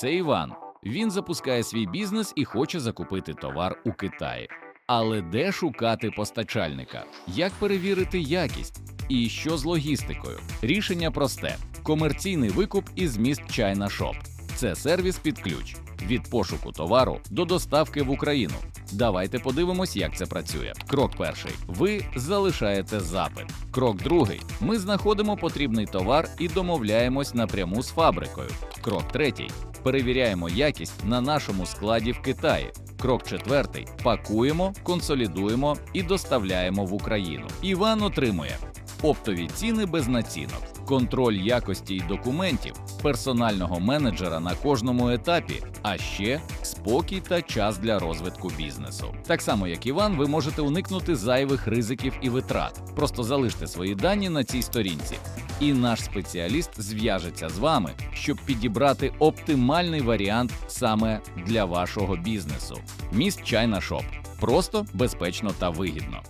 Це Іван. Він запускає свій бізнес і хоче закупити товар у Китаї. Але де шукати постачальника? Як перевірити якість? І що з логістикою? Рішення просте: комерційний викуп із міст China Shop. Це сервіс під ключ від пошуку товару до доставки в Україну. Давайте подивимось, як це працює. Крок перший: ви залишаєте запит. Крок другий: ми знаходимо потрібний товар і домовляємось напряму з фабрикою. Крок третій: перевіряємо якість на нашому складі в Китаї. Крок четвертий: пакуємо, консолідуємо і доставляємо в Україну. Іван отримує оптові ціни без націнок, контроль якості й документів, персонального менеджера на кожному етапі, а ще спокій та час для розвитку бізнесу. Так само, як Іван, ви можете уникнути зайвих ризиків і витрат. Просто залиште свої дані на цій сторінці, і наш спеціаліст зв'яжеться з вами, щоб підібрати оптимальний варіант саме для вашого бізнесу. Міст China Shop. Просто, безпечно та вигідно.